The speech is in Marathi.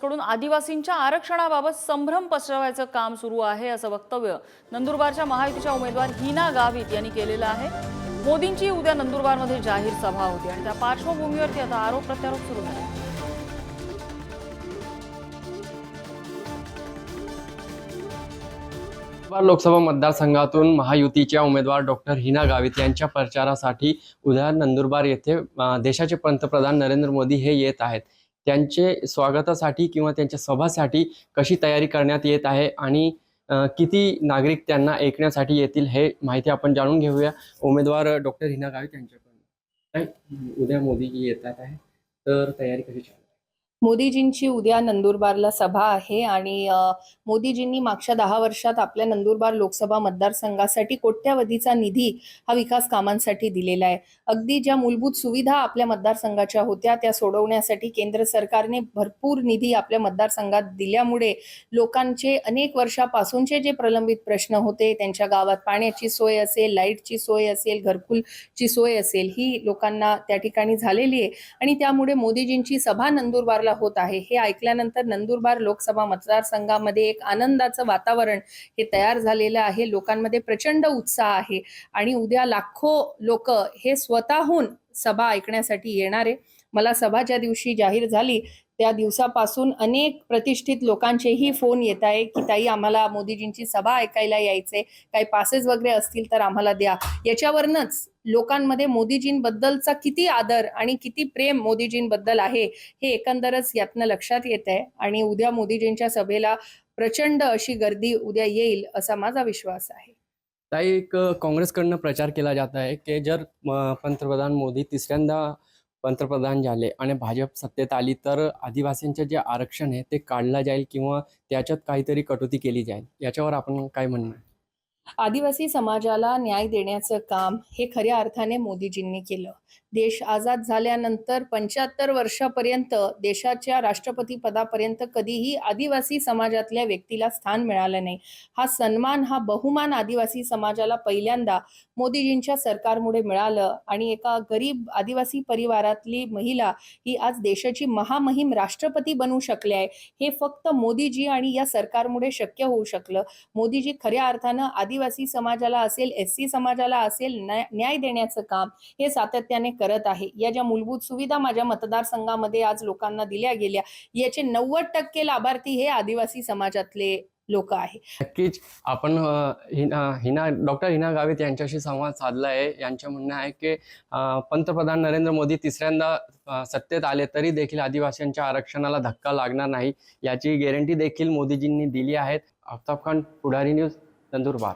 काँग्रेसकडून आदिवासींच्या आरक्षणाबाबत संभ्रम पसरवायचं काम सुरू आहे असं वक्तव्य नंदुरबारच्या महायुतीच्या उमेदवार हिना गावित यांनी केलेलं आहे. मोदींची उद्या नंदुरबारमध्ये जाहीर सभा होती आणि त्या पार्श्वभूमीवरती आता आरोप प्रत्यारोप सुरू झाले. लोकसभा मतदारसंघातून महायुतीच्या उमेदवार डॉक्टर हिना गावित यांच्या प्रचारासाठी उद्या नंदुरबार येथे देशाचे पंतप्रधान नरेंद्र मोदी हे येत आहेत. त्यांचे स्वागतासाठी किंवा त्यांच्या सभासाठी कशी तयारी करण्यात येत आहे आणि किती नागरिक त्यांना ऐकण्यासाठी येतील हे माहिती आपण जाणून घेऊया. उमेदवार डॉक्टर हिना गावित यांच्याकडून. उद्या मोदीजी येतात आहे. तर तयारी कशी चालू मोदीजींची उद्या नंदुरबारला सभा आहे आणि मोदीजींनी मागच्या दहा वर्षात आपल्या नंदुरबार लोकसभा मतदारसंघासाठी कोट्यावधीचा निधी हा विकास कामांसाठी दिलेला आहे. अगदी ज्या मूलभूत सुविधा आपल्या मतदारसंघाच्या होत्या त्या सोडवण्यासाठी केंद्र सरकारने भरपूर निधी आपल्या मतदारसंघात दिल्यामुळे लोकांचे अनेक वर्षापासूनचे जे प्रलंबित प्रश्न होते त्यांच्या गावात पाण्याची सोय असेल लाईटची सोय असेल घरकुलची सोय असेल ही लोकांना त्या ठिकाणी झालेली आहे. आणि त्यामुळे मोदीजींची सभा नंदुरबारला होत आहे. हे ऐकल्यानंतर नंदुरबार लोकसभा मतदारसंघामध्ये एक आनंदाचं वातावरण हे तयार झालेलं आहे. लोकांमध्ये प्रचंड उत्साह आहे आणि उद्या लाखो लोक हे स्वतःहून सभा ऐकण्यासाठी येणार आहे. मला सभा ज्या दिवशी जाहीर झाली त्या दिवसापासून अनेक प्रतिष्ठित लोकांचेही फोन येत आहे की ताई आम्हाला मोदीजींची सभा ऐकायला यायचे काही पासेस वगैरे असतील तर आम्हाला द्या. याच्यावरनच लोकांमध्ये मोदीजींबद्दलचा किती आदर आणि किती प्रेम मोदीजींबद्दल आहे हे एकंदरच यातनं लक्षात येत आहे. आणि उद्या मोदीजींच्या सभेला प्रचंड अशी गर्दी उद्या येईल असा माझा विश्वास आहे. ताई एक काँग्रेसकडनं प्रचार केला जात आहे की जर पंतप्रधान मोदी तिसऱ्यांदा पंतप्रधान झाले आणि भाजप सत्तेत आली तर आदिवासींचे जे आरक्षण आहे ते काढलं जाईल किंवा त्याच्यात काहीतरी कटोती केली जाईल? याच्यावर आपण काय म्हणणं आदिवासी समाजाला न्याय देण्याचं काम हे खऱ्या अर्थाने मोदीजींनी केलं. देश आझाद झाल्यानंतर पंच्याहत्तर वर्षापर्यंत देशाच्या राष्ट्रपती पदापर्यंत कधीही आदिवासी समाजातल्या व्यक्तीला स्थान मिळालं नाही. हा सन्मान हा बहुमान आदिवासी समाजाला पहिल्यांदा मोदीजींच्या सरकारमुळे मिळालं आणि एका गरीब आदिवासी परिवारातली महिला ही आज देशाची महामहिम राष्ट्रपती बनू शकले आहे. हे फक्त मोदीजी आणि या सरकारमुळे शक्य होऊ शकलं. मोदीजी खऱ्या अर्थानं आदिवासी समाजाला असेल एस सी समाजाला असेल न्याय न्याय देण्याचं काम हे सातत्याने करत आहे. या ज्या मूलभूत सुविधा माझ्या मतदारसंघामध्ये आज लोकांना दिल्या गेल्या याचे नव्वद टक्के लाभार्थी हे आदिवासी समाजातले लोक आहे. नक्कीच. आपण हिना हिना डॉक्टर हिना गावित यांच्याशी संवाद साधला आहे यांचं म्हणणं आहे की पंतप्रधान नरेंद्र मोदी तिसऱ्यांदा सत्तेत आले तरी देखील आदिवासींच्या आरक्षणाला धक्का लागणार नाही याची गॅरंटी देखील मोदीजींनी दिली आहे. आफताब खान पुढारी न्यूज नंदुरबार.